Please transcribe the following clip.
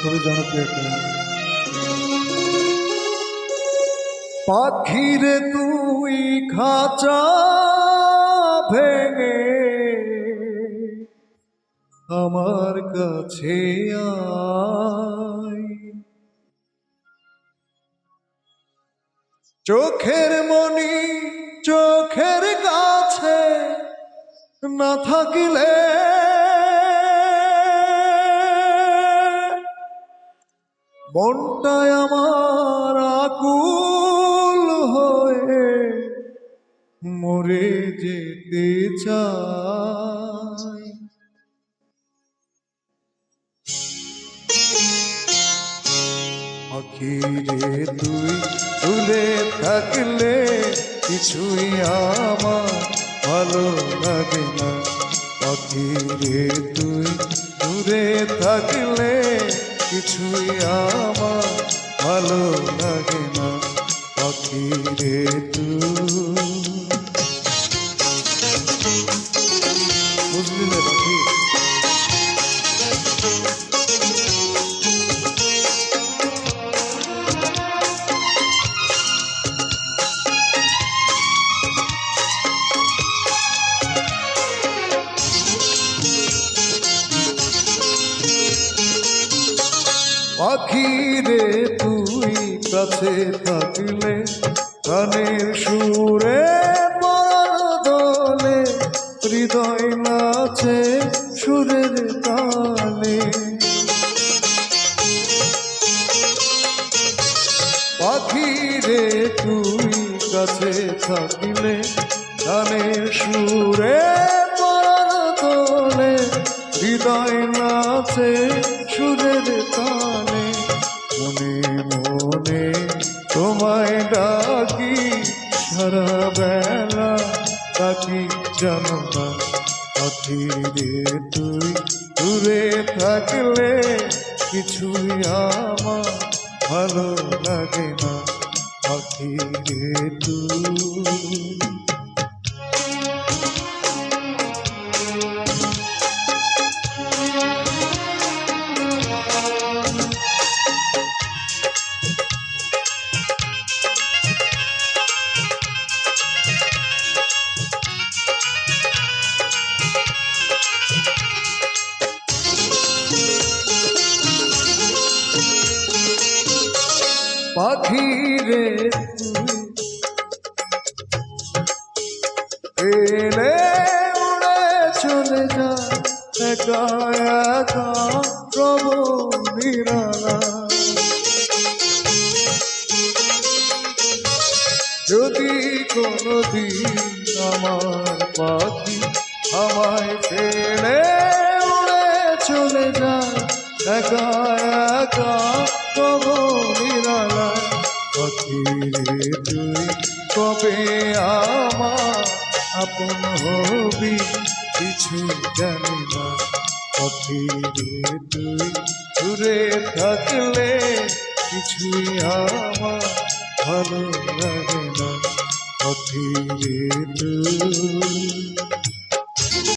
খুবই জনপ্রিয় একটা গান। পাখিরে তুই খাঁচা ভেঙে আমার কাছে চোখের মনি চোখের কাছে না থাকিলে মনটায় আমার আকুল হয়ে মরে যেতে চায়। আখিরে তুই তুলে থাকলে কিছুই আমার ভালো লাগে না। আখিরে তুই দূরে থাকলে কিছুই আমার ভালো লাগে না আখিরে তুই। বুঝলি না পাখি? পাখিরে তুই কাছে থাকলে গানের সুরে দোলে, হৃদয় নাচে সুরের তালে। পাখিরে তুই কাছে থাকিলে গানের সুরে তোলে হৃদয় নাচে সুরের ডাকি জানতা অধীরে তুই দূরে থাকলে কিছুই আমার ভালো লাগে না অধীরে তুই। পাখিরে। তুই এলে উড়ে চলে যা প্রভ নিরালা। যদি কোনদিন আমার পাখি আমায় ফেলে উড়ে চলে যায় একা একা কব নিরালায় পাখি তুই কবে আমার আপন হবি, কিছু জানি না। পাখি রে তুই দূরে থাকলে কিছুই আমার ভালো লাগে না। পাখি রে তুই